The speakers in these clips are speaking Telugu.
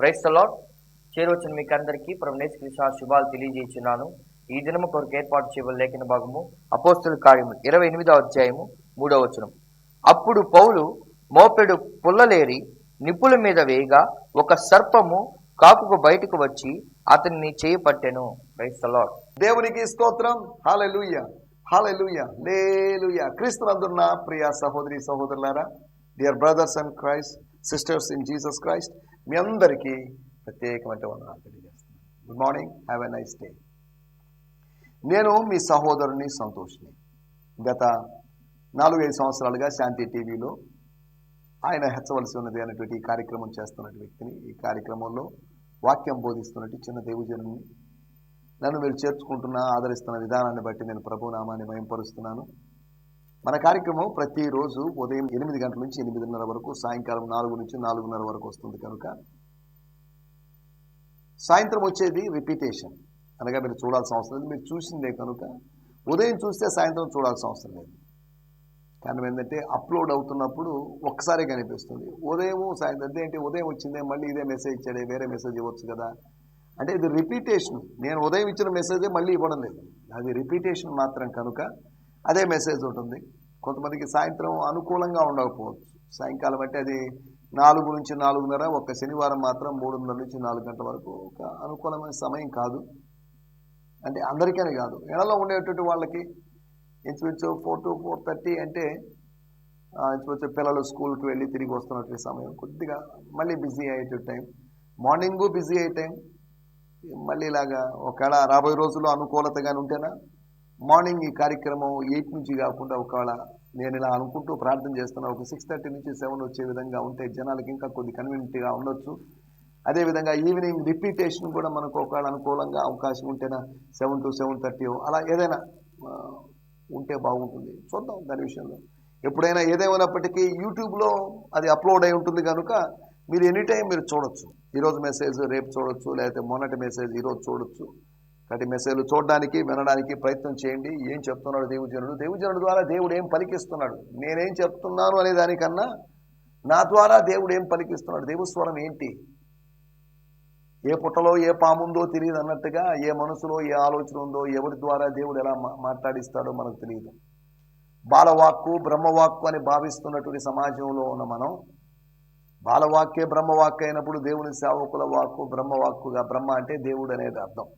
ప్రైస్ లాట్ చేరవచ్చిన మీకు అందరికీ ప్రమేష్ కృష్ణ శుభాలు తెలియజేస్తున్నాను ఈ దినము కొరకు ఏర్పాటు చేయబడిన లేఖన భాగము అపోస్తుల కార్యము ఇరవై ఎనిమిదవ అధ్యాయము మూడవ వచనం. అప్పుడు పౌలు మోపెడు పుల్లలేరి నిప్పుల మీద వేయగా ఒక సర్పము కాపుకు బయటకు వచ్చి అతన్ని చేయపట్టెను ప్రైస్ లాట్ దేవునికి స్తోత్రం. హాలెలూయ హాలెలూయ లేలుయ క్రీస్తునందున్న ప్రియ సహోదరి సహోదరులారా dear brothers and Christ sisters in Jesus Christ మీ అందరికీ ప్రత్యేకమైన వందనాలు తెలియజేస్తున్నాను. Good morning have a nice day నేను మీ సహోదరుని సంతోష్ని. గత నాలుగైదు సంవత్సరాలుగా శాంతి టీవీలో ఆయన హెచ్చవలసి ఉన్నది అనేటువంటి ఈ కార్యక్రమం చేస్తున్నటువంటి వ్యక్తిని. ఈ కార్యక్రమంలో వాక్యం బోధిస్తున్నట్టు చిన్న దేవుజనుని నన్ను మీరు చేర్చుకుంటున్న ఆదరిస్తున్న విధానాన్ని బట్టి నేను ప్రభునామాన్ని భయంపరుస్తున్నాను మన కార్యక్రమం ప్రతిరోజు ఉదయం ఎనిమిది గంటల నుంచి ఎనిమిదిన్నర వరకు సాయంకాలం నాలుగు నుంచి నాలుగున్నర వరకు వస్తుంది కనుక. సాయంత్రం వచ్చేది రిపీటేషన్ అనగా మీరు చూడాల్సిన అవసరం లేదు మీరు చూసిందే కనుక. ఉదయం చూస్తే సాయంత్రం చూడాల్సిన అవసరం లేదు. కారణం ఏంటంటే అప్లోడ్ అవుతున్నప్పుడు ఒక్కసారి కనిపిస్తుంది. ఉదయం సాయంత్రం అదేంటి ఉదయం వచ్చిందే మళ్ళీ ఇదే మెసేజ్ ఇచ్చాడే వేరే మెసేజ్ ఇవ్వచ్చు కదా. అంటే ఇది రిపీటేషన్ నేను ఉదయం ఇచ్చిన మెసేజే మళ్ళీ ఇవ్వడం లేదు. అది రిపీటేషన్ మాత్రం కనుక అదే మెసేజ్ ఉంటుంది. కొంతమందికి సాయంత్రం అనుకూలంగా ఉండకపోవచ్చు. సాయంకాలం అంటే అది నాలుగు నుంచి నాలుగున్నర ఒక శనివారం మాత్రం మూడున్నర నుంచి నాలుగు గంటల వరకు ఒక అనుకూలమైన సమయం కాదు. అంటే అందరికీ కాదు. ఎడలో ఉండేటువంటి వాళ్ళకి ఇంచుమించు ఫోర్ టు ఫోర్ థర్టీ అంటే ఇంచుమించు పిల్లలు స్కూల్కి వెళ్ళి తిరిగి వస్తున్నటువంటి సమయం. కొద్దిగా మళ్ళీ బిజీ అయ్యేటువంటి టైం. మార్నింగు బిజీ అయ్యే టైం. మళ్ళీ ఇలాగా ఒకవేళ రాబోయే రోజుల్లో అనుకూలతగానే ఉంటేనా మార్నింగ్ ఈ కార్యక్రమం ఎయిట్ నుంచి కాకుండా ఒకవేళ నేను ఇలా అనుకుంటూ ప్రార్థన చేస్తున్నా ఒక సిక్స్ థర్టీ నుంచి సెవెన్ వచ్చే విధంగా ఉంటే జనాలకి ఇంకా కొద్ది కన్వీనియంట్గా ఉండొచ్చు. అదేవిధంగా ఈవినింగ్ రిపీటేషన్ కూడా మనకు ఒకవేళ అనుకూలంగా అవకాశం ఉంటేనా సెవెన్ టు సెవెన్ థర్టీ అలా ఏదైనా ఉంటే బాగుంటుంది. చూద్దాం దాని విషయంలో. ఎప్పుడైనా ఏదేమైనప్పటికీ యూట్యూబ్లో అది అప్లోడ్ అయి ఉంటుంది కనుక మీరు ఎనీ టైం మీరు చూడొచ్చు. ఈరోజు మెసేజ్ రేపు చూడొచ్చు లేకపోతే మొన్నటి మెసేజ్ ఈరోజు చూడొచ్చు. కాబట్టి మెసేజ్లు చూడడానికి వినడానికి ప్రయత్నం చేయండి. ఏం చెప్తున్నాడు దేవుజనుడు? దేవుజనుడు ద్వారా దేవుడు ఏం పలికిస్తున్నాడు? నేనేం చెప్తున్నాను అనే దానికన్నా నా ద్వారా దేవుడు ఏం పలికిస్తున్నాడు? దేవుస్వరం ఏంటి? ఏ పుట్టలో ఏ పాముందో తెలియదు అన్నట్టుగా ఏ మనసులో ఏ ఆలోచన ఉందో ఎవరి ద్వారా దేవుడు ఎలా మాట్లాడిస్తాడో మనకు తెలియదు. బాలవాక్కు బ్రహ్మవాక్కు అని భావిస్తున్నటువంటి సమాజంలో ఉన్న మనం బాలవాక్యే బ్రహ్మవాక్కు అయినప్పుడు దేవుని సేవకుల వాక్కు బ్రహ్మవాక్కుగా బ్రహ్మ అంటే దేవుడు అనేది అర్థం.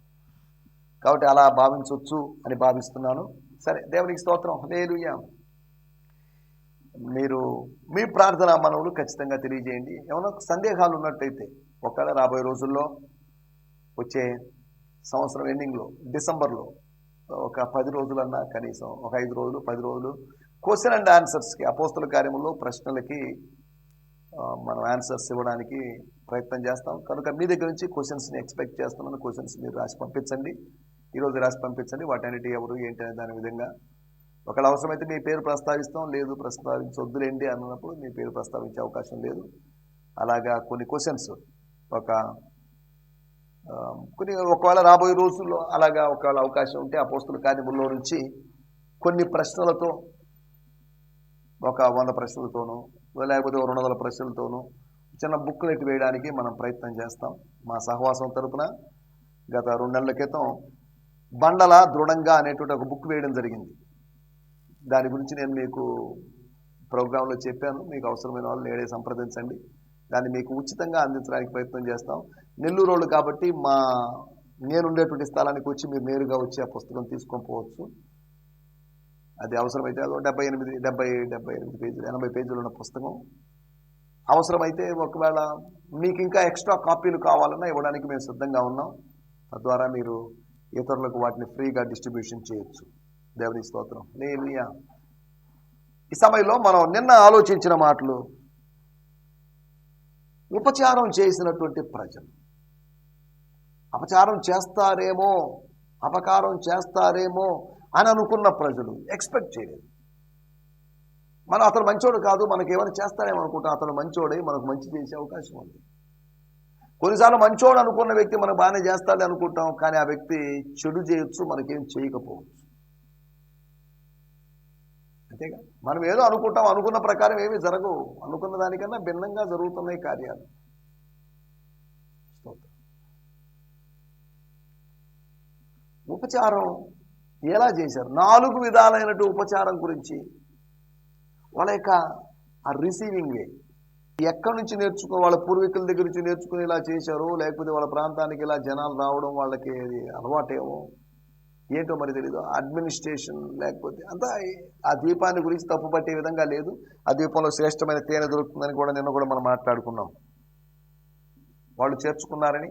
కాబట్టి అలా భావించవచ్చు అని భావిస్తున్నాను. సరే దేవునికి స్తోత్రం. లేలుయ్యా మీరు మీ ప్రార్థన మనవులు ఖచ్చితంగా తెలియజేయండి. ఏమైనా సందేహాలు ఉన్నట్టయితే ఒకవేళ రాబోయే రోజుల్లో వచ్చే సంవత్సరం ఎండింగ్లో డిసెంబర్లో ఒక పది రోజులన్నా కనీసం ఒక ఐదు రోజులు పది రోజులు క్వశ్చన్ అండ్ ఆన్సర్స్కి అపోస్తుల కార్యంలో ప్రశ్నలకి మనం ఆన్సర్స్ ఇవ్వడానికి ప్రయత్నం చేస్తాం. కనుక మీ దగ్గర నుంచి క్వశ్చన్స్ని ఎక్స్పెక్ట్ చేస్తున్నాను. క్వశ్చన్స్ మీరు రాసి పంపించండి. ఈరోజు రాసి పంపించండి. వాటన్నిటి ఎవరు ఏంటి అనే దాని విధంగా ఒకవేళ అవసరమైతే మీ పేరు ప్రస్తావిస్తాం లేదు ప్రస్తావించొద్దులేండి అన్నప్పుడు మీ పేరు ప్రస్తావించే అవకాశం లేదు. అలాగా కొన్ని క్వశ్చన్స్ ఒక కొన్ని ఒకవేళ రాబోయే రోజుల్లో అలాగా ఒకవేళ అవకాశం ఉంటే ఆ పోస్తుల కార్యముల్లో నుంచి కొన్ని ప్రశ్నలతో ఒక వంద ప్రశ్నలతోనూ లేకపోతే రెండు వందల ప్రశ్నలతోనూ చిన్న బుక్లెట్ వేయడానికి మనం ప్రయత్నం చేస్తాం. మా సహవాసం తరపున గత రెండు నెలల క్రితం బండల దృఢంగా అనేటువంటి ఒక బుక్ వేయడం జరిగింది. దాని గురించి నేను మీకు ప్రోగ్రాంలో చెప్పాను. మీకు అవసరమైన వాళ్ళు నేడే సంప్రదించండి. దాన్ని మీకు ఉచితంగా అందించడానికి ప్రయత్నం చేస్తాం. నెల్లూరు రోడ్డు కాబట్టి మా నేను ఉండేటువంటి స్థలానికి వచ్చి మీరు నేరుగా వచ్చి ఆ పుస్తకం తీసుకొని పోవచ్చు. అది అవసరమైతే అదో డెబ్బై ఎనిమిది డెబ్బై డెబ్బై ఎనిమిది పేజీలు ఎనభై పేజీలు ఉన్న పుస్తకం. అవసరమైతే ఒకవేళ మీకు ఇంకా ఎక్స్ట్రా కాపీలు కావాలన్నా ఇవ్వడానికి మేము సిద్ధంగా ఉన్నాం. తద్వారా మీరు ఇతరులకు వాటిని ఫ్రీగా డిస్ట్రిబ్యూషన్ చేయొచ్చు. దేవుని స్తోత్రం. లేనియా ఈ సమయంలో మనం నిన్న ఆలోచించిన మాటలు ఉపచారం చేసినటువంటి ప్రజలు. అపచారం చేస్తారేమో అపకారం చేస్తారేమో అని అనుకున్న ప్రజలు ఎక్స్పెక్ట్ చేయలేదు. మనం అతను మంచోడు కాదు మనకి చేస్తారేమో అనుకుంటాం అతను మంచోడే మనకు మంచి చేసే అవకాశం ఉంది. కొన్నిసార్లు మంచోడు అనుకున్న వ్యక్తి మనం బాగానే చేస్తాడని అనుకుంటాం కానీ ఆ వ్యక్తి చెడు చేయొచ్చు మనకేం చేయకపోవచ్చు. అంతేగా? మనం ఏదో అనుకుంటాం అనుకున్న ప్రకారం ఏమీ జరగవు. అనుకున్న దానికన్నా భిన్నంగా జరుగుతున్నాయి కార్యాలు. ఉపచారం ఎలా చేశారు? నాలుగు విధాలైనటువంటి ఉపచారం గురించి. వాళ్ళ యొక్క ఆ రిసీవింగ్ వే ఎక్కడి నుంచి నేర్చుకో వాళ్ళ పూర్వీకుల దగ్గర నుంచి నేర్చుకుని ఇలా చేశారు లేకపోతే వాళ్ళ ప్రాంతానికి ఇలా జనాలు రావడం వాళ్ళకి అది అలవాటేమో ఏంటో మరి తెలీదు. అడ్మినిస్ట్రేషన్ లేకపోతే అంతా ఆ ద్వీపాన్ని గురించి తప్పు పట్టే విధంగా లేదు. ఆ ద్వీపంలో శ్రేష్టమైన తేనె దొరుకుతుందని కూడా నిన్న కూడా మనం మాట్లాడుకున్నాం. వాళ్ళు చేర్చుకున్నారని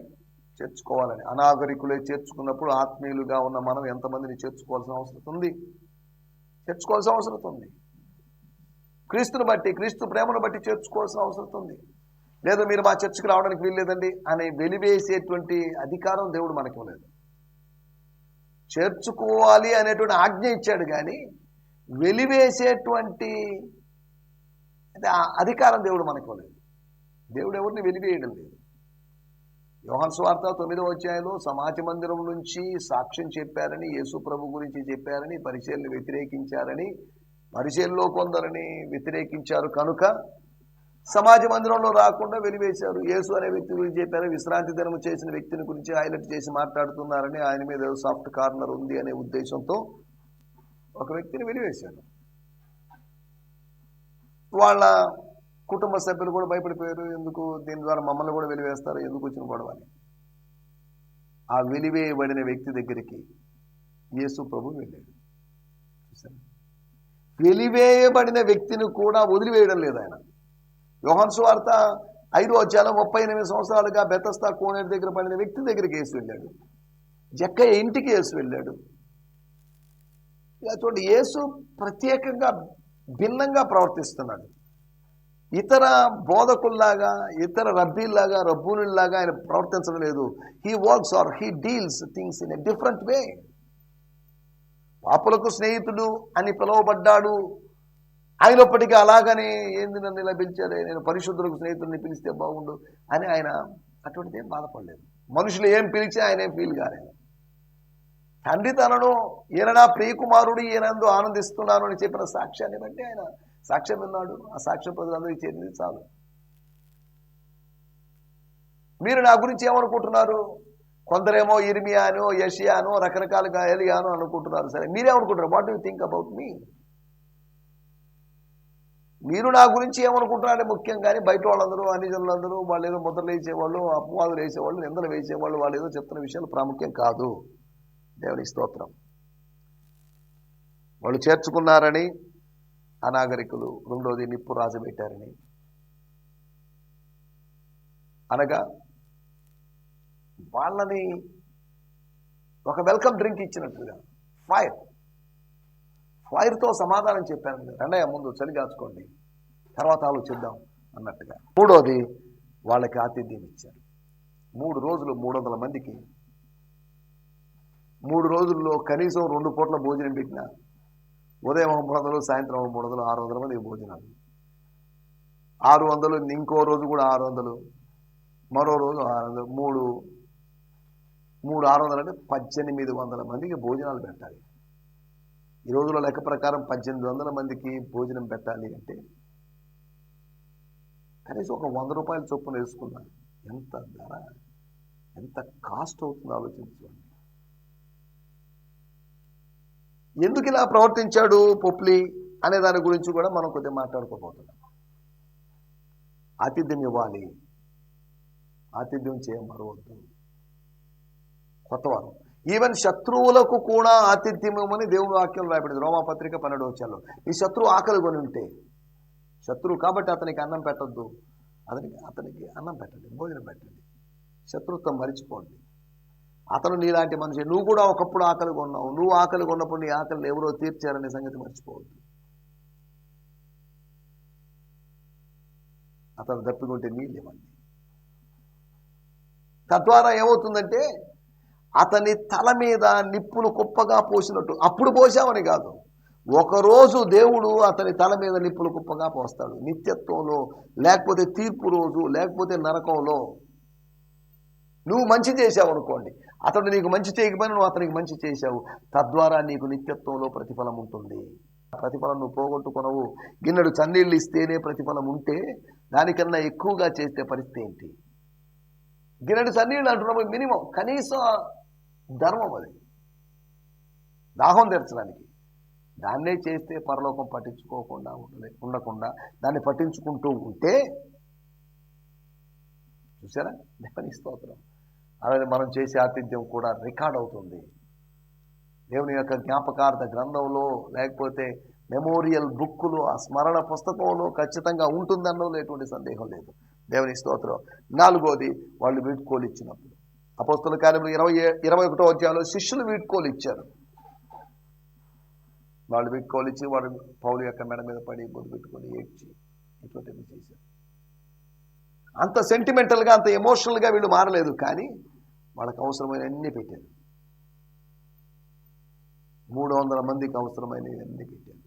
చేర్చుకోవాలని. అనాగరికులే చేర్చుకున్నప్పుడు ఆత్మీయులుగా ఉన్న మనం ఎంతమందిని చేర్చుకోవాల్సిన అవసరం ఉంది? చేర్చుకోవాల్సిన అవసరం ఉంది. క్రీస్తుని బట్టి క్రీస్తు ప్రేమను బట్టి చేర్చుకోవాల్సిన అవసరం ఉంది. లేదా మీరు మా చర్చికి రావడానికి వీల్లేదండి అని వెలివేసేటువంటి అధికారం దేవుడు మనకి ఇవ్వలేదు. చేర్చుకోవాలి అనేటువంటి ఆజ్ఞ ఇచ్చాడు కానీ వెలివేసేటువంటి అధికారం దేవుడు మనకి ఇవ్వలేదు. దేవుడు ఎవరిని వెలివేయడం లేదు. యోహన్ స్వార్థ తొమ్మిదవ అధ్యాయంలో సమాజ మందిరం నుంచి సాక్ష్యం చెప్పారని యేసు ప్రభు గురించి చెప్పారని పరిచయలు వ్యతిరేకించారని పరిచయంలో కొందరిని వ్యతిరేకించారు. కనుక సమాజ మందిరంలో రాకుండా వెలివేశారు. యేసు అనే వ్యక్తి గురించి చెప్పారు. విశ్రాంతి దినము చేసిన వ్యక్తిని గురించి హైలైట్ చేసి మాట్లాడుతున్నారని ఆయన మీద సాఫ్ట్ కార్నర్ ఉంది అనే ఉద్దేశంతో ఒక వ్యక్తిని వెలివేశారు. వాళ్ళ కుటుంబ సభ్యులు కూడా భయపడిపోయారు. ఎందుకు? దీని ద్వారా మమ్మల్ని కూడా వెలివేస్తారు. ఎందుకు వచ్చిన గొడవ అని. ఆ వెలివేయబడిన వ్యక్తి దగ్గరికి యేసు ప్రభు వెళ్ళాడు. చూసారు వెలివేయబడిన వ్యక్తిని కూడా వదిలివేయడం లేదు ఆయన. యోహన్ సువార్త ఐదో అధ్యాయంలో ముప్పై ఎనిమిది సంవత్సరాలుగా బెతస్తా కోనేరు దగ్గర పడిన వ్యక్తి దగ్గరికి వేసి వెళ్ళాడు. జక్కయ్య ఇంటికి వేసి వెళ్ళాడు. అటువంటి చూడండి యేసు ప్రత్యేకంగా భిన్నంగా ప్రవర్తిస్తున్నాడు. ఇతర బోధకుల్లాగా ఇతర రబ్బీల్లాగా రబ్బులుల్లాగా ఆయన ప్రవర్తించడం లేదు. He works or he deals things in a different way పాపులకు స్నేహితుడు అని పిలువబడ్డాడు. అయినప్పటికీ అలాగని ఏంది నన్ను ఇలా పిలిచారే? నేను పరిశుద్ధులకు స్నేహితుడిని పిలిస్తే బాగుండు అని ఆయన అటువంటిది ఏం బాధపడలేదు. మనుషులు ఏం పిలిచి ఆయన ఏం ఫీల్ కాలేదు తండ్రి తనను ఈయన నా ప్రియకుమారుడు ఈయనందు ఆనందిస్తున్నాను అని చెప్పిన సాక్ష్యాన్ని బట్టి ఆయన సాక్ష్యం విన్నాడు. ఆ సాక్ష్యం ప్రజలందరికీ చేరింది చాలు. మీరు నా గురించి ఏమనుకుంటున్నారు? కొందరేమో ఇర్మియానో యషియాను రకరకాలుగా ఎలియాను అనుకుంటున్నారు. సరే మీరేమనుకుంటారు what you think about me మీరు నా గురించి ఏమనుకుంటున్నారంటే ముఖ్యం కానీ బయట వాళ్ళందరూ అన్ని జనులందరూ వాళ్ళు ఏదో ముద్రలు వేసేవాళ్ళు అపవాదులు వేసేవాళ్ళు నిందలు వేసేవాళ్ళు వాళ్ళు ఏదో చెప్తున్న విషయాలు ప్రాముఖ్యం కాదు. దేవుని స్తోత్రం. వాళ్ళు చేర్చుకున్నారని అనాగరికులు రెండోది నిప్పు రాజబెట్టారని అనగా వాళ్ళని ఒక వెల్కమ్ డ్రింక్ ఇచ్చినట్టుగా. ఫైర్. ఫైర్తో సమాధానం చెప్పాను. రెండయ్య ముందు చలి కాచుకోండి. తర్వాత ఆలోచిద్దాం అన్నట్టుగా. మూడోది వాళ్ళకి ఆతిథ్యం ఇచ్చారు. మూడు రోజులు మూడు మందికి. మూడు రోజుల్లో కనీసం రెండు పూట్ల భోజనం పెట్టిన. ఉదయం ఒక మూడు వందలు సాయంత్రం ఒక మూడు వందలు ఆరు వందల మంది భోజనాలు. ఆరు వందలు ఇంకో రోజు కూడా ఆరు వందలు. మరో రోజు ఆరు వందలు మూడు మూడు ఆరు వందలు అంటే పద్దెనిమిది వందల మందికి భోజనాలు పెట్టాలి. ఈ రోజుల లెక్క ప్రకారం పద్దెనిమిది వందల మందికి భోజనం పెట్టాలి అంటే కనీసం ఒక వంద రూపాయల చొప్పున వేసుకున్నాను ఎంత ధర ఎంత కాస్ట్ అవుతుందో ఆలోచించుకోండి. ఎందుకు ఇలా ప్రవర్తించాడు పొప్లి అనే దాని గురించి కూడా మనం కొద్దిగా మాట్లాడుకోబోతున్నాం. ఆతిథ్యం ఇవ్వాలి. ఆతిథ్యం చేయ మరవద్దు కొత్తవారు. ఈవెన్ శత్రువులకు కూడా ఆతిథ్యమని ఇవ్వమని దేవుని వాక్యం రాయబడింది. రోమాపత్రిక పన్నెండు వచ్చాలు ఈ శత్రువు ఆకలి కొని ఉంటే శత్రువు కాబట్టి అతనికి అన్నం పెట్టద్దు. అతనికి అతనికి అన్నం పెట్టండి భోజనం పెట్టండి. శత్రుత్వం మరిచిపోండి. అతను నీలాంటి మనిషి. నువ్వు కూడా ఒకప్పుడు ఆకలి కొన్నావు. నువ్వు ఆకలి కొన్నప్పుడు నీ ఆకలిని ఎవరో తీర్చారనే సంగతి మర్చిపోవద్దు. అతను తప్పికుంటే నీళ్ళు ఇవ్వండి. తద్వారా ఏమవుతుందంటే అతని తల మీద నిప్పులు కుప్పగా పోసినట్టు. అప్పుడు పోసామని కాదు. ఒకరోజు దేవుడు అతని తల మీద నిప్పులు కుప్పగా పోస్తాడు. నిత్యత్వంలో లేకపోతే తీర్పు రోజు లేకపోతే నరకంలో. నువ్వు మంచి చేసావు అనుకోండి. అతడు నీకు మంచి చేయకపోయినా నువ్వు అతనికి మంచి చేశావు. తద్వారా నీకు నిత్యత్వంలో ప్రతిఫలం ఉంటుంది. ప్రతిఫలం నువ్వు పోగొట్టుకునవు. గిన్నెడు చన్నీళ్ళు ఇస్తేనే ప్రతిఫలం ఉంటే దానికన్నా ఎక్కువగా చేస్తే పరిస్థితి ఏంటి? గిన్నెడు చన్నీళ్ళు అంటున్నాము మినిమం కనీసం ధర్మం అది. దాహం తీర్చడానికి. దాన్నే చేస్తే పరలోకం పట్టించుకోకుండా ఉండలే ఉండకుండా దాన్ని పట్టించుకుంటూ ఉంటే చూసారా దేవుని స్తోత్రం. అలాగే మనం చేసే ఆతిథ్యం కూడా రికార్డ్ అవుతుంది. దేవుని యొక్క జ్ఞాపకార్థ గ్రంథంలో లేకపోతే మెమోరియల్ బుక్కులు ఆ స్మరణ పుస్తకంలో ఖచ్చితంగా ఉంటుందన్నో ఎటువంటి సందేహం లేదు. దేవుని స్తోత్రం. నాలుగోది వాళ్ళు వీడ్కోలు ఇచ్చినప్పుడు. అపోస్తుల కార్యములు ఇరవై ఇరవై ఒకటో అధ్యాయంలో శిష్యులు వీడ్కోలు ఇచ్చారు. వాళ్ళు వీడ్కోలు ఇచ్చి వాడు పౌలు యొక్క మెడ మీద పడి బొద్దు పెట్టుకొని ఏడ్చి ఇటువంటివి చేశారు. అంత సెంటిమెంటల్గా అంత ఎమోషనల్గా వీళ్ళు మారలేదు కానీ వాళ్ళకి అవసరమైన అన్ని పెట్టారు. మూడు వందల మందికి అవసరమైనవి అన్ని పెట్టారు.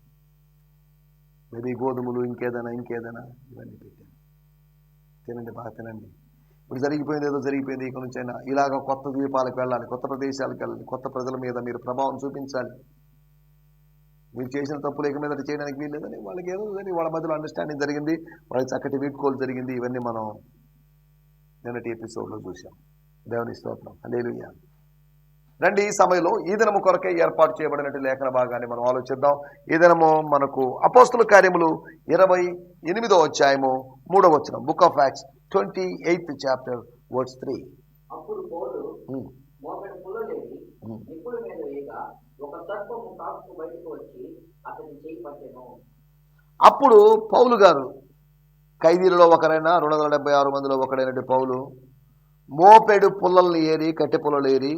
మేబీ గోధుమలు ఇంకేదైనా ఇంకేదైనా ఇవన్నీ పెట్టారు. తినండి బాగా తినండి. ఇప్పుడు జరిగిపోయింది ఏదో జరిగిపోయింది ఇక నుంచి అయినా ఇలాగ కొత్త ద్వీపాలకు వెళ్ళాలి కొత్త ప్రదేశాలకు వెళ్ళాలి కొత్త ప్రజల మీద మీరు ప్రభావం చూపించాలి. మీరు చేసిన తప్పులు ఇక మీద చేయడానికి వీల్లేదని వాళ్ళకి ఏదో వాళ్ళ మధ్యలో అండర్స్టాండింగ్ జరిగింది వాళ్ళకి చక్కటి వీడ్కోలు జరిగింది ఇవన్నీ మనం నిన్నటి ఎపిసోడ్లో చూసాం దేవుని స్తోత్రం. హల్లెలూయా. రండి ఈ సమయంలో ఈ దినము కొరకే ఏర్పాటు చేయబడినట్టు లేఖన భాగాన్ని మనం ఆలోచిద్దాం. ఈ దినము మనకు అపోస్తుల కార్యములు ఇరవై ఎనిమిదో అధ్యాయము మూడవ వచనం book of fax twenty eighth chapter words three అప్పుడు పౌలు మోపెడు పుల్లలేని నిప్పుల మీద వేయగా ఒక సర్పము కాకు బయటకు వచ్చి అతని చేయి పట్టెను. అప్పుడు పౌలు గారు ఖైదీలలో ఒకరైనా రెండు వందల డెబ్బై ఆరు మందిలో ఒకడైనటువంటి పౌలు మోపెడు పుల్లల్ని ఏరి కట్టె పుల్లలు ఏరి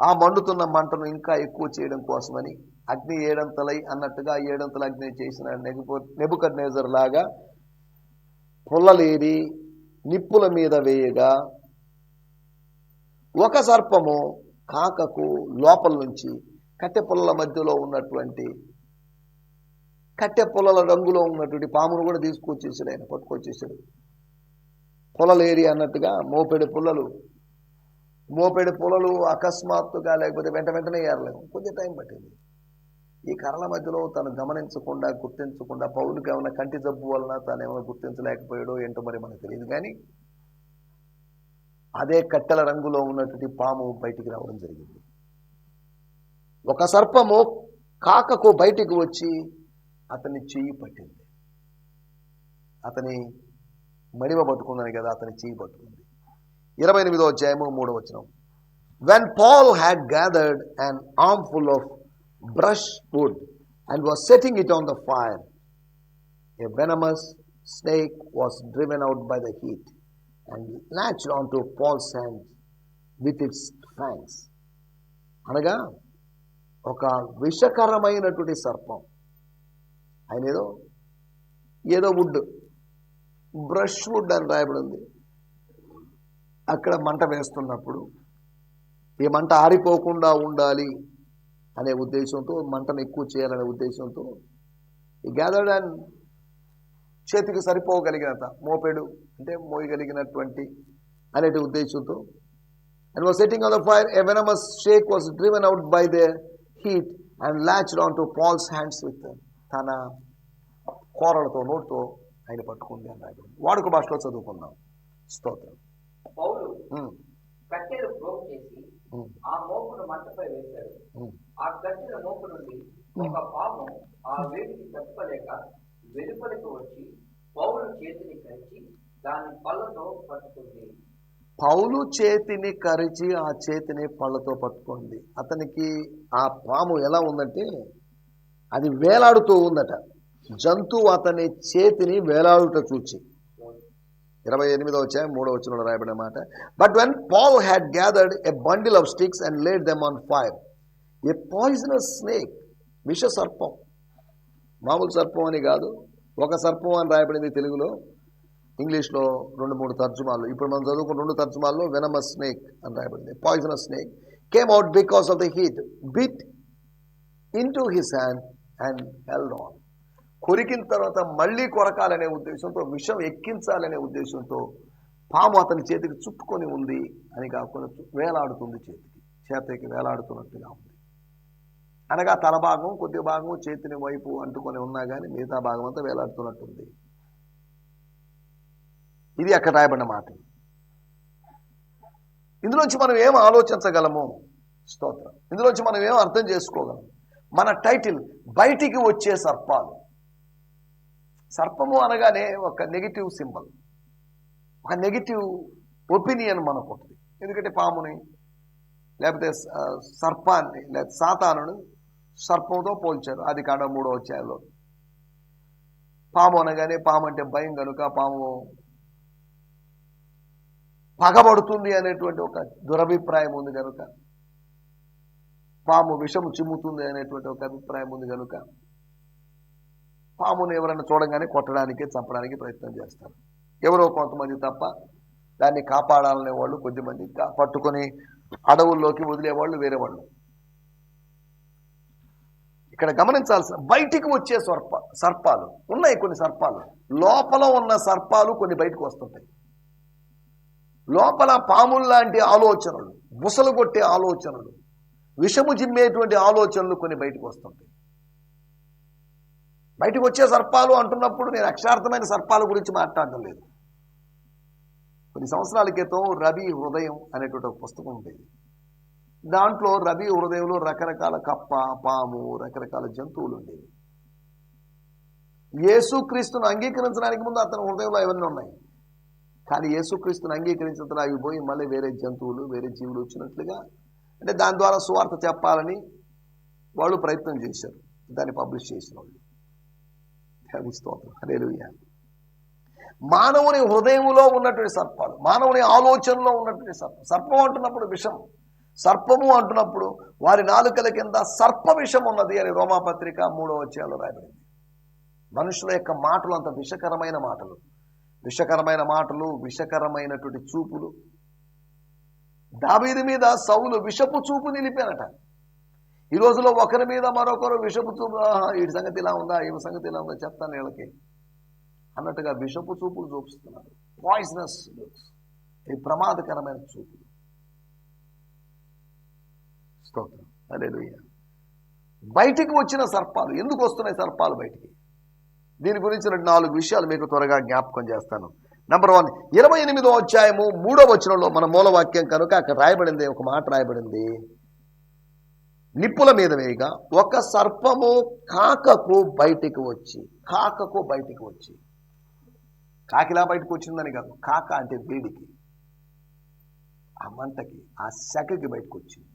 ఆ మండుతున్న మంటను ఇంకా ఎక్కువ చేయడం కోసమని అగ్ని ఏడంతలై అన్నట్టుగా ఏడంతల అగ్ని చేసిన నెబుకో నెబుకడ్నేజర్ లాగా పుల్లలేరి నిప్పుల మీద వేయగా ఒక సర్పము కాకకు లోపల నుంచి కట్టె పుల్లల మధ్యలో ఉన్నటువంటి కట్టె పొలల రంగులో ఉన్నటువంటి పామును కూడా తీసుకొచ్చేసాడు ఆయన పట్టుకొచ్చేసాడు. పొలలేరి అన్నట్టుగా మోపెడి పుల్లలు. మోపెడి పుల్లలు అకస్మాత్తుగా లేకపోతే వెంట వెంటనే ఏరలేము కొద్ది టైం పట్టింది. ఈ కర్రల మధ్యలో తను గమనించకుండా గుర్తించకుండా పౌలుకి ఏమైనా కంటి జబ్బు వలన తాను ఏమైనా గుర్తించలేకపోయాడో ఏంటో మరి మనకు తెలియదు. కానీ అదే కట్టెల రంగులో ఉన్నటువంటి పాము బయటికి రావడం జరిగింది. ఒక సర్పము కాకకు బయటికి వచ్చి అతని చెయ్యి పట్టింది. అతని మడిమ పట్టుకుందని కదా అతని చెయ్యి పట్టుకుంది. ఇరవై ఎనిమిదో అధ్యాయము మూడవచనం when Paul had gathered and armful of brushwood and was setting it on the fire A venomous snake was driven out by the heat and latched onto Paul's hand with its fangs. అనగా ఒక విషకరమైనటువంటి సర్పం. ఆయన ఏదో ఏదో వుడ్ బ్రష్ వుడ్ అని రాయబడి ఉంది అక్కడ మంట వేస్తున్నప్పుడు ఈ మంట ఆరిపోకుండా ఉండాలి అనే ఉద్దేశంతో మంటను ఎక్కువ చేయాలనే ఉద్దేశంతో ఈ గ్యాదర్డ్ అండ్ చేతికి సరిపోగలిగినంత మోపెడు అంటే మోయగలిగినటువంటి అనే ఉద్దేశంతో and was setting on the fire a venomous snake was driven out by the heat and latched on to Paul's hands with తన కోరలతో నోటుతో ఆయన పట్టుకుంది అని రాయబడింది. వాడుక భాషలో చదువుకుందాం. స్తోత్రం. పౌలు కట్టెలు చేసి ఆ మోపును మంటపై వేశాడు. ఆ కట్టెల మోపు నుండి ఒక పాము ఆ వేడికి తట్టుకోలేక వెలుపలికి వచ్చి పౌలు చేతిని కరిచి దాని పళ్ళతో పట్టుకుంది. పౌలు చేతిని కరిచి ఆ చేతిని పళ్ళతో పట్టుకుంది. అతనికి ఆ పాము ఎలా ఉందంటే అది వేలాడుతూ ఉందట. జంతువు అతని చేతిని వేలాడుట చూచి. ఇరవై ఎనిమిదో వచ్చాయి మూడో వచ్చిన రాయబడిన మాట. But when Paul had gathered a bundle of sticks and laid them on fire a poisonous snake విష సర్పం మామూలు సర్పం అని కాదు ఒక సర్పం అని రాయబడింది తెలుగులో ఇంగ్లీష్లో రెండు మూడు తర్జుమాలు. ఇప్పుడు మనం చదువుకున్న రెండు తర్జుమాల్లో వెనమస్ స్నేక్ అని రాయబడింది. Poisonous snake came out because of the heat bit into his hand and held on కొరికిన తర్వాత మళ్ళీ కొరకాలనే ఉద్దేశంతో విషం ఎక్కించాలనే ఉద్దేశంతో పాము అతని చేతికి చుట్టుకొని ఉంది అని కాకుండా వేలాడుతుంది చేతికి. చేతకి వేలాడుతున్నట్టుగా ఉంది. అనగా తల భాగం కొద్ది భాగం చేతిని వైపు అంటుకొని ఉన్నా కానీ మిగతా భాగం అంతా వేలాడుతున్నట్టుంది. ఇది అక్కడ రాయబడిన మాట. ఇందులోంచి మనం ఏం ఆలోచించగలము? స్తోత్రం. ఇందులోంచి మనం ఏం అర్థం చేసుకోగలం? మన టైటిల్ బయటికి వచ్చే సర్పాలు. సర్పము అనగానే ఒక నెగిటివ్ సింబల్ ఒక నెగిటివ్ ఒపీనియన్ మనకు ఉంటుంది ఎందుకంటే పాముని లేకపోతే సర్పాన్ని లేకపోతే సాతానుని సర్పంతో పోల్చారు. అది కాడ మూడో అధ్యాయంలో. పాము అనగానే పాము అంటే భయం కనుక పాము పగబడుతుంది అనేటువంటి ఒక దురభిప్రాయం ఉంది కనుక పాము విషము చిమ్ముతుంది అనేటువంటి ఒక అభిప్రాయం ఉంది కనుక పాముని ఎవరైనా చూడంగానే కొట్టడానికి చంపడానికి ప్రయత్నం చేస్తారు. ఎవరో కొంతమంది తప్ప దాన్ని కాపాడాలనే వాళ్ళు కొద్దిమంది కా- పట్టుకొని అడవుల్లోకి వదిలేవాళ్ళు వేరే వాళ్ళు. ఇక్కడ గమనించాల్సిన బయటికి వచ్చే సర్ప సర్పాలు ఉన్నాయి కొన్ని సర్పాలు. లోపల ఉన్న సర్పాలు కొన్ని బయటకు వస్తుంటాయి. లోపల పాముల్లాంటి ఆలోచనలు బుసలు కొట్టే ఆలోచనలు విషము జిమ్మేటువంటి ఆలోచనలు కొన్ని బయటకు వస్తుంటాయి. బయటకు వచ్చే సర్పాలు అంటున్నప్పుడు నేను అక్షార్థమైన సర్పాల గురించి మాట్లాడడం లేదు. కొన్ని సంవత్సరాల క్రితం రవి హృదయం అనేటువంటి ఒక పుస్తకం ఉండేది. దాంట్లో రవి హృదయంలో రకరకాల కప్ప పాము రకరకాల జంతువులు ఉండేవి. యేసుక్రీస్తును అంగీకరించడానికి ముందు అతని హృదయంలో ఇవన్నీ ఉన్నాయి. కానీ యేసుక్రీస్తుని అంగీకరించిన అవి పోయి మళ్ళీ వేరే జంతువులు వేరే జీవులు వచ్చినట్లుగా అంటే దాని ద్వారా సువార్త చెప్పాలని వాళ్ళు ప్రయత్నం చేశారు. దాన్ని పబ్లిష్ చేసిన వాళ్ళు. దేవుని స్తోత్రం హల్లెలూయా. మానవుని హృదయంలో ఉన్నటువంటి సర్పాలు మానవుని ఆలోచనలో ఉన్నటువంటి సర్పం సర్పం అంటున్నప్పుడు విషం సర్పము అంటున్నప్పుడు వారి నాలుకల కింద సర్ప విషం ఉన్నది అని రోమాపత్రిక మూడో అధ్యాయంలో రాయబడింది. మనుషుల యొక్క మాటలు అంత విషకరమైన మాటలు. విషకరమైన మాటలు విషకరమైనటువంటి చూపులు. దావీది మీద సౌలు విషపు చూపు నిలిపానట. ఈ రోజులో ఒకరి మీద మరొకరు విషపు చూపు ఈ సంగతి ఇలా ఉందా? ఈమె సంగతి ఇలా ఉందా? చెప్తాను వీళ్ళకి. అన్నట్టుగా విషపు చూపులు చూపిస్తున్నారు. పాయిజనస్ లుక్స్ ఈ ప్రమాదకరమైన చూపులు. స్తోత్రం. అదే బయటికి వచ్చిన సర్పాలు. ఎందుకు వస్తున్నాయి సర్పాలు బయటికి? దీని గురించి రెండు నాలుగు విషయాలు మీకు త్వరగా జ్ఞాపకం చేస్తాను. నంబర్ వన్ ఇరవై ఎనిమిదో అధ్యాయము మూడో వచనంలో మన మూలవాక్యం కనుక అక్కడ రాయబడింది ఒక మాట రాయబడింది. నిప్పుల మీద వేయగా ఒక సర్పము కాకకు బయటికి వచ్చి కాకకు బయటికి వచ్చి. కాకిలా బయటకు వచ్చిందని కాదు కాక అంటే వేడికి ఆ మంటకి ఆ శకకి బయటకు వచ్చింది.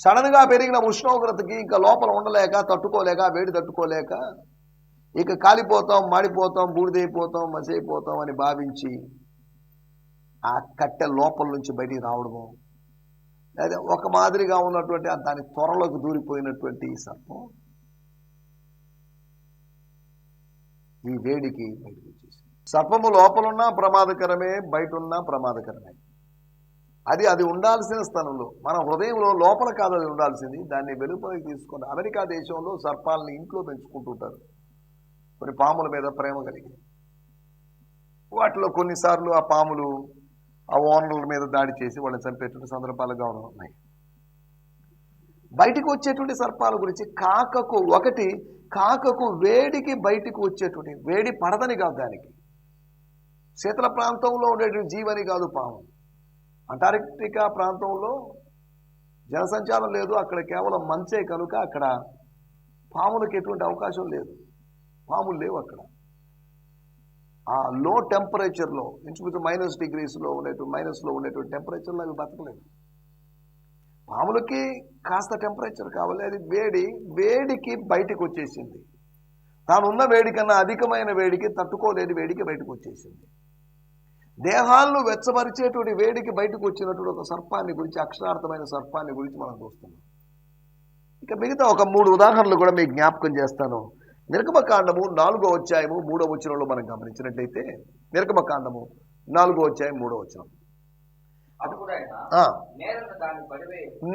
సడన్గా పెరిగిన ఉష్ణోగ్రతకి ఇంకా లోపల ఉండలేక తట్టుకోలేక వేడి తట్టుకోలేక ఇక కాలిపోతాం మాడిపోతాం బూడిదైపోతాం మసైపోతాం అని భావించి ఆ కట్టె లోపల నుంచి బయటికి రావడము లేదా ఒక మాదిరిగా ఉన్నటువంటి దాని త్వరలోకి దూరిపోయినటువంటి ఈ సర్పం ఈ వేడికి బయటకు వచ్చేసి సర్పము లోపలున్నా ప్రమాదకరమే బయట ఉన్నా ప్రమాదకరమే. అది అది ఉండాల్సిన స్థలంలో మన హృదయంలో లోపల కాదు అది ఉండాల్సింది. దాన్ని వెలుపలికి తీసుకొని అమెరికా దేశంలో సర్పాలని ఇంట్లో పెంచుకుంటుంటారు. కొన్ని పాముల మీద ప్రేమ కలిగి. వాటిలో కొన్నిసార్లు ఆ పాములు ఆ ఓనర్ల మీద దాడి చేసి వాళ్ళని చంపేటువంటి సందర్భాలుగా ఉన్నాయి. బయటికి వచ్చేటువంటి సర్పాల గురించి కాకకు ఒకటి కాకకు వేడికి బయటికి వచ్చేటువంటి వేడి పడదని కాదు దానికి. శీతల ప్రాంతంలో ఉండేటువంటి జీవని కాదు పాము. అంటార్కిటికా ప్రాంతంలో జనసంచారం లేదు అక్కడ కేవలం మంచే కనుక అక్కడ పాములకు ఎటువంటి అవకాశం లేదు. పాములు లేవు అక్కడ. ఆ లో టెంపరేచర్లో ఇంచుమించు మైనస్ డిగ్రీస్లో ఉండేటువంటి మైనస్లో ఉండేటువంటి టెంపరేచర్లో అవి బతకలేదు. పాములకి కాస్త టెంపరేచర్ కావాలి అది వేడి వేడికి బయటకు వచ్చేసింది. తానున్న వేడి కన్నా అధికమైన వేడికి తట్టుకోలేని వేడికి బయటకు వచ్చేసింది. దేహాలను వెచ్చపరిచేటువంటి వేడికి బయటకు వచ్చినటువంటి ఒక సర్పాన్ని గురించి అక్షరార్థమైన సర్పాన్ని గురించి మనం చూస్తున్నాం. ఇక మిగతా ఒక మూడు ఉదాహరణలు కూడా మీకు జ్ఞాపకం చేస్తాను. నిర్గమకాండము నాలుగో అధ్యాయము మూడో వచనంలో మనం గమనించినట్లయితే నిర్గమకాండము నాలుగో అధ్యాయం మూడో వచనం.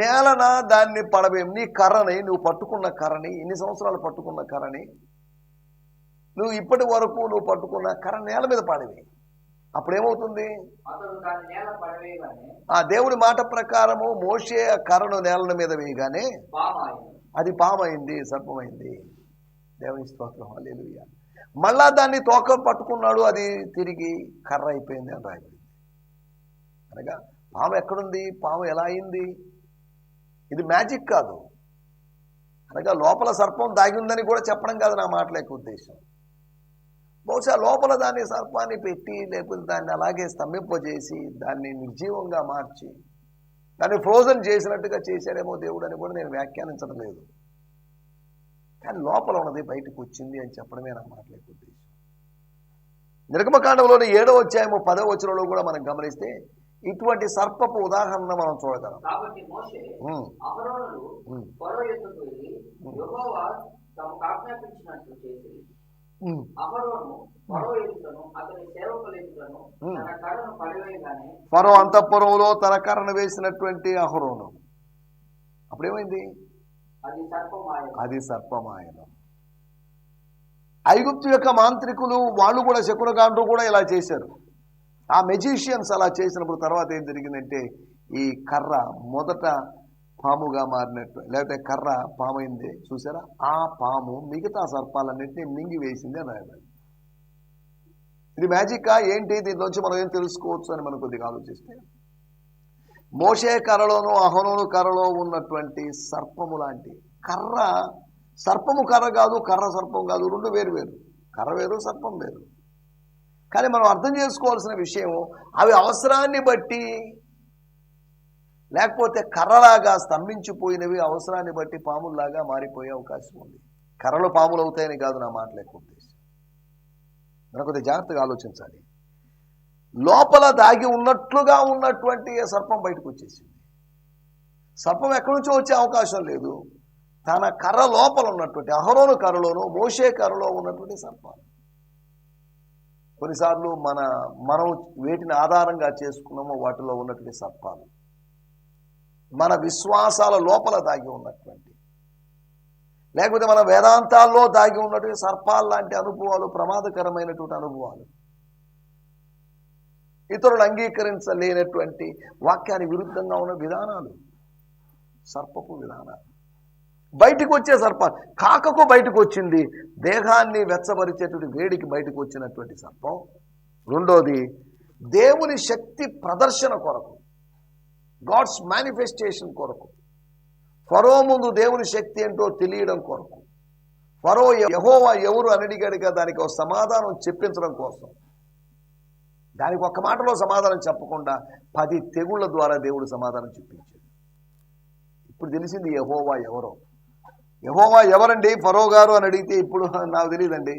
నేలను దాన్ని పడివే నీ కర్రని నువ్వు పట్టుకున్న కర్రని ఇన్ని సంవత్సరాలు పట్టుకున్న కర్రని నువ్వు ఇప్పటి వరకు నువ్వు పట్టుకున్న కర్ర నేల మీద పడవి. అప్పుడు ఏమవుతుంది అతడు దాన్ని నేల పడవేయగానే ఆ దేవుడి మాట ప్రకారము ఆ కర్రను నేల మీద వేయగానే అది పామైంది సర్పమైంది. దేవుని స్తోత్రం. అల్లెలుయ్య మళ్ళా దాన్ని తోక పట్టుకున్నాడు అది తిరిగి కర్ర అయిపోయింది అని రాయబడింది. అనగా పాము ఎక్కడుంది? పాము ఎలా అయింది? ఇది మ్యాజిక్ కాదు. అనగా లోపల సర్పం దాగి ఉందని కూడా చెప్పడం కాదు నా మాటలేక ఉద్దేశం. బహుశా లోపల దాన్ని సర్పాన్ని పెట్టి లేకపోతే దాన్ని అలాగే స్తంభింపజేసి దాన్ని నిర్జీవంగా మార్చి దాన్ని ఫ్రోజన్ చేసినట్టుగా చేశాడేమో దేవుడు అని కూడా నేను వ్యాఖ్యానించడం లేదు. కానీ లోపల ఉన్నది బయటకు వచ్చింది అని చెప్పడమే నా మాటల ఉద్దేశం. నిర్గమకాండంలోని ఏడో అధ్యాయము పదో వచనంలో కూడా మనం గమనిస్తే ఇటువంటి సర్పపు ఉదాహరణ మనం చూడగలం. ఫరో అంతఃపురంలో తన కర్రను వేసినటువంటి అహరోను. అప్పుడేమైంది? అది సర్పమాయనం ఐగుప్తు యొక్క మాంత్రికులు వాళ్ళు కూడా శకునకాండ్రు కూడా ఇలా చేశారు. ఆ మెజిషియన్స్ అలా చేసినప్పుడు తర్వాత ఏం జరిగిందంటే ఈ కర్ర మొదట పాముగా మారినట్టు లేకపోతే కర్ర పాము అయింది చూసారా? ఆ పాము మిగతా సర్పాలన్నింటినీ మింగి వేసింది అని రాయబడి ఇది మ్యాజికా ఏంటి? దీనిలోంచి మనం ఏం తెలుసుకోవచ్చు అని మనం కొద్దిగా ఆలోచిస్తే మోషే కర్రలోను అహరోను కర్రలో ఉన్నటువంటి సర్పము లాంటి కర్ర సర్పము కర్ర కాదు కర్ర సర్పం కాదు రెండు వేరు వేరు. కర్ర వేరు సర్పం వేరు. కానీ మనం అర్థం చేసుకోవాల్సిన విషయం అవి అవసరాన్ని బట్టి లేకపోతే కర్రలాగా స్తంభించిపోయినవి అవసరాన్ని బట్టి పాముల్లాగా మారిపోయే అవకాశం ఉంది. కర్రలు పాములు అవుతాయని కాదు నా మాట లేక మనం కొద్దిగా జాగ్రత్తగా ఆలోచించాలి. లోపల దాగి ఉన్నట్లుగా ఉన్నటువంటి సర్పం బయటకు వచ్చేసింది. సర్పం ఎక్కడి నుంచో వచ్చే అవకాశం లేదు. తన కర్ర లోపల ఉన్నటువంటి అహరోను కర్రలోను మోషే కర్రలో ఉన్నటువంటి సర్పాలు. కొన్నిసార్లు మన మనం వేటిని ఆధారంగా చేసుకున్నామో వాటిలో ఉన్నటువంటి సర్పాలు. మన విశ్వాసాల లోపల దాగి ఉన్నటువంటి. లేకపోతే మన వేదాంతాల్లో దాగి ఉన్నటువంటి సర్పాలు లాంటి అనుభవాలు ప్రమాదకరమైనటువంటి అనుభవాలు. ఇతరులు అంగీకరించలేనటువంటి వాక్యానికి విరుద్ధంగా ఉన్న విధానాలు. సర్పపు విధానాలు. బయటకు వచ్చే సర్పం కాకకు బయటకు వచ్చింది దేహాన్ని వెచ్చబరిచేటువంటి వేడికి బయటకు వచ్చినటువంటి సర్పం. రెండోది దేవుని శక్తి ప్రదర్శన కొరకు గాడ్స్ మేనిఫెస్టేషన్ కొరకు. ఫరో ముందు దేవుని శక్తి ఏంటో తెలియడం కొరకు. ఫరో యహోవా ఎవరు అని అడిగాడుగా దానికి ఒక సమాధానం చెప్పించడం కోసం. దానికి ఒక్క మాటలో సమాధానం చెప్పకుండా పది తెగుళ్ళ ద్వారా దేవుడు సమాధానం చెప్పించాడు. ఇప్పుడు తెలిసింది యహోవా ఎవరో. యహోవా ఎవరండి? ఫరో గారు అని అడిగితే ఇప్పుడు నాకు తెలియదండి.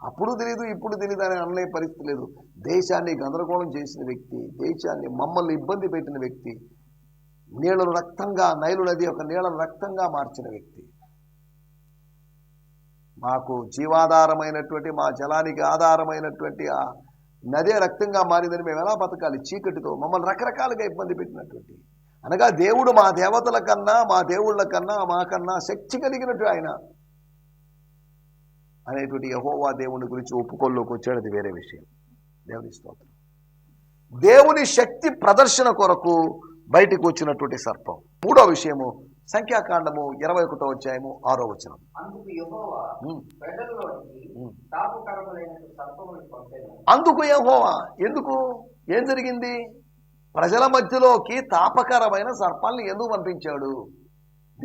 అప్పుడు తెలియదు ఇప్పుడు తెలియదు అని అనలే పరిస్థితి లేదు. దేశాన్ని గందరగోళం చేసిన వ్యక్తి దేశాన్ని మమ్మల్ని ఇబ్బంది పెట్టిన వ్యక్తి నీళ్ళను రక్తంగా నైలు నది ఒక నీళ్ళను రక్తంగా మార్చిన వ్యక్తి. మాకు జీవాధారమైనటువంటి మా జలానికి ఆధారమైనటువంటి ఆ నదే రక్తంగా మారిందని మేము ఎలా బతకాలి? చీకటితో మమ్మల్ని రకరకాలుగా ఇబ్బంది పెట్టినటువంటి. అనగా దేవుడు మా దేవతల కన్నా మా దేవుళ్ళ కన్నా మాకన్నా శక్తి కలిగినట్టు ఆయన. అనేటువంటి యహోవా దేవుని గురించి ఒప్పుకోల్లోకి వచ్చాడు. అది వేరే విషయం. దేవుని స్తోత్రం. దేవుని శక్తి ప్రదర్శన కొరకు బయటికి వచ్చినటువంటి సర్పం. మూడో విషయము సంఖ్యాకాండము ఇరవై ఒకటో అధ్యాయము ఆరో వచనం. అందుకు యెహోవా ఎందుకు? ఏం జరిగింది? ప్రజల మధ్యలోకి తాపకరమైన సర్పాలను ఎందుకు పంపించాడు?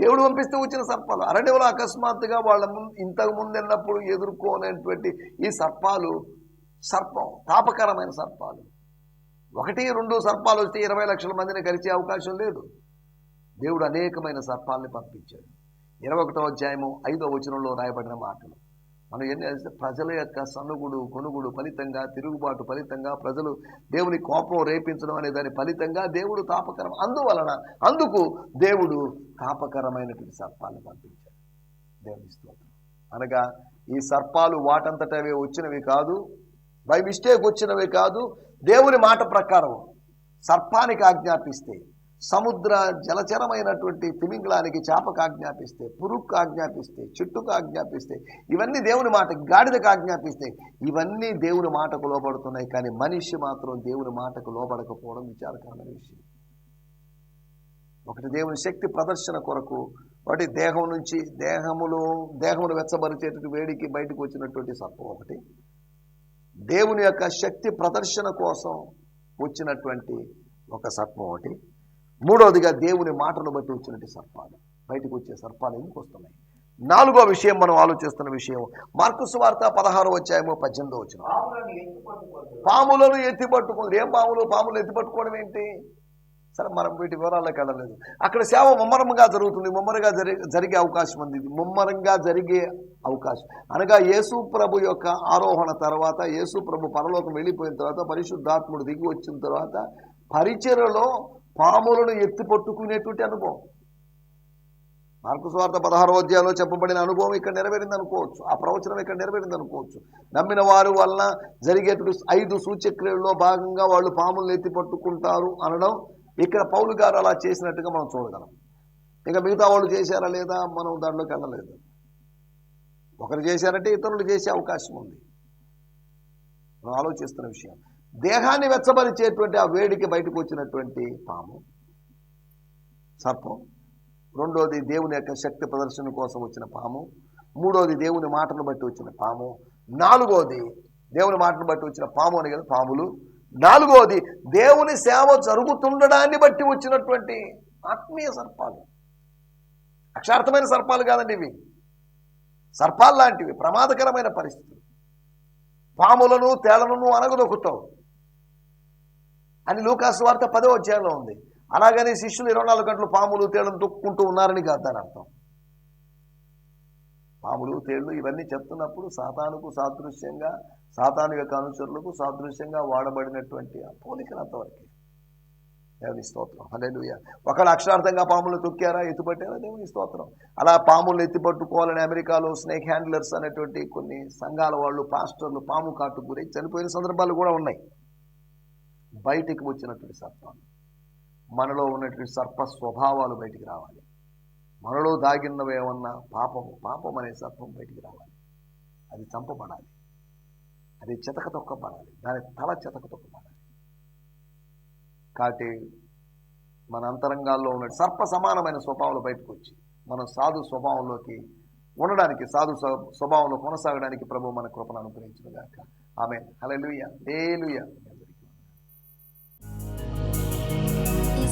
దేవుడు పంపిస్తే వచ్చిన సర్పాలు. అరణ్యంలో అకస్మాత్తుగా వాళ్ళ ముందు ఇంతకు ముందున్నప్పుడు ఎదుర్కోనేటువంటి ఈ సర్పాలు సర్పం తాపకరమైన సర్పాలు. ఒకటి రెండు సర్పాలు వస్తే ఇరవై లక్షల మందిని కలిసే అవకాశం లేదు. దేవుడు అనేకమైన సర్పాలని పంపించాడు. ఇరవై ఒకటో అధ్యాయము ఐదో వచనంలో రాయబడిన మాటలు. మనం ఏం చేస్తే ప్రజల యొక్క సనుగుడు కొనుగుడు ఫలితంగా తిరుగుబాటు ఫలితంగా ప్రజలు దేవుని కోపం రేపించడం అనే దాని ఫలితంగా దేవుడు తాపకరం. అందువలన అందుకు దేవుడు తాపకరమైనటువంటి సర్పాలను పంపించాడు. దేవుని స్తోత్రం. అనగా ఈ సర్పాలు వాటంతటవే వచ్చినవి కాదు బై మిస్టేక్ వచ్చినవి కాదు దేవుని మాట ప్రకారం సర్పానికి ఆజ్ఞాపిస్తే సముద్ర జలచరమైనటువంటి తిమింగళానికి చేపకు ఆజ్ఞాపిస్తే పురుక్కు ఆజ్ఞాపిస్తే చెట్టుకు ఆజ్ఞాపిస్తే ఇవన్నీ దేవుని మాట గాడిదకు ఆజ్ఞాపిస్తే ఇవన్నీ దేవుని మాటకు లోపడుతున్నాయి కానీ మనిషి మాత్రం దేవుని మాటకు లోబడకపోవడం విచారకరమైన విషయం. ఒకటి దేవుని శక్తి ప్రదర్శన కొరకు ఒకటి దేహం నుంచి దేహములో దేహమును వెచ్చబరిచేటువంటి వేడికి బయటకు వచ్చినటువంటి సత్వం ఒకటి. దేవుని యొక్క శక్తి ప్రదర్శన కోసం వచ్చినటువంటి ఒక సత్వం ఒకటి. మూడవదిగా దేవుని మాటను బట్టి వచ్చినట్టు సర్పాలు. బయటకు వచ్చే సర్పాలు ఎందుకు వస్తున్నాయి? నాలుగో విషయం మనం ఆలోచిస్తున్న విషయం మార్కుసు వార్త పదహారు వచ్చాయేమో పద్దెనిమిదో వచ్చిన పాములను ఎత్తి పట్టుకుంది ఏం పాములు? పాములు ఎత్తి పట్టుకోవడం ఏంటి? సరే మనం వీటి వివరాల్లోకి వెళ్ళలేదు. అక్కడ సేవ ముమ్మరంగా జరుగుతుంది. ముమ్మరంగా జరి జరిగే అవకాశం ఉంది. ముమ్మరంగా జరిగే అవకాశం. అనగా యేసు ప్రభు యొక్క ఆరోహణ తర్వాత యేసు ప్రభు పరలోకం వెళ్ళిపోయిన తర్వాత పరిశుద్ధాత్ముడు దిగి వచ్చిన తర్వాత పరిచయలో పాములను ఎత్తి పట్టుకునేటువంటి అనుభవం. మార్కస్వార్థ పదహారో అధ్యాయంలో చెప్పబడిన అనుభవం ఇక్కడ నెరవేరింది అనుకోవచ్చు. ఆ ప్రవచనం ఇక్కడ నెరవేరింది అనుకోవచ్చు. నమ్మిన వారు వలన జరిగేటువంటి ఐదు సూచక్రియల్లో భాగంగా వాళ్ళు పాములను ఎత్తి పట్టుకుంటారు అనడం ఇక్కడ పౌలు గారు అలా చేసినట్టుగా మనం చూడగలం. ఇక మిగతా వాళ్ళు చేశారా లేదా మనం దాంట్లోకి వెళ్ళలేదు. ఒకరు చేశారంటే ఇతరులు చేసే అవకాశం ఉంది. మనం ఆలోచిస్తున్న విషయం. దేహాన్ని వెచ్చబరిచేటువంటి ఆ వేడికి బయటకు వచ్చినటువంటి పాము సర్పం. రెండోది దేవుని యొక్క శక్తి ప్రదర్శన కోసం వచ్చిన పాము. మూడోది దేవుని మాటను బట్టి వచ్చిన పాము. నాలుగోది దేవుని మాటను బట్టి వచ్చిన పాము అని కదా పాములు. నాలుగోది దేవుని సేవ జరుగుతుండడాన్ని బట్టి వచ్చినటువంటి ఆత్మీయ సర్పాలు. అక్షార్థమైన సర్పాలు కాదండి ఇవి. సర్పాలు లాంటివి ప్రమాదకరమైన పరిస్థితులు. పాములను తేళ్ళను అనగదొక్కుతావు. అని లూకాసు వార్త పదో అధ్యాయంలో ఉంది. అలాగని శిష్యులు ఇరవై నాలుగు గంటలు పాములు తేళ్ళను తొక్కుంటూ ఉన్నారని కాదు దాని అర్థం. పాములు తేళ్ళు ఇవన్నీ చెప్తున్నప్పుడు సాతానుకు సాదృశ్యంగా సాతాను యొక్క అనుచరులకు సాదృశ్యంగా వాడబడినటువంటి ఆ పోలికలు అంతవరకు. దేవుని స్తోత్రం. హల్లెలూయా. ఒకళ్ళు అక్షరార్థంగా పాములు తొక్కారా? ఎత్తుపట్టారా? దేవుని స్తోత్రం. అలా పాములను ఎత్తిపట్టుకోవాలని అమెరికాలో స్నేక్ హ్యాండ్లర్స్ అనేటువంటి కొన్ని సంఘాల వాళ్ళు పాస్టర్లు పాము కాటు గురై చనిపోయిన సందర్భాలు కూడా ఉన్నాయి. బయటికి వచ్చినటువంటి సర్పాలు. మనలో ఉన్నటువంటి సర్ప స్వభావాలు బయటికి రావాలి. మనలో దాగిన్నవేమన్నా పాపము పాపం అనే సర్పం బయటికి రావాలి. అది చంపబడాలి. అది చితక తొక్కబడాలి. దాని తల చితక తొక్కబడాలి. కాబట్టి మన అంతరంగాల్లో ఉన్న సర్ప సమానమైన స్వభావాలు బయటకు వచ్చి మనం సాధు స్వభావంలోకి ఉండడానికి సాధు స్వ- స్వభావంలో కొనసాగడానికి ప్రభు మన కృపను అనుగ్రహించిన గాక ఆమె హల్లెలూయా. హల్లెలూయా.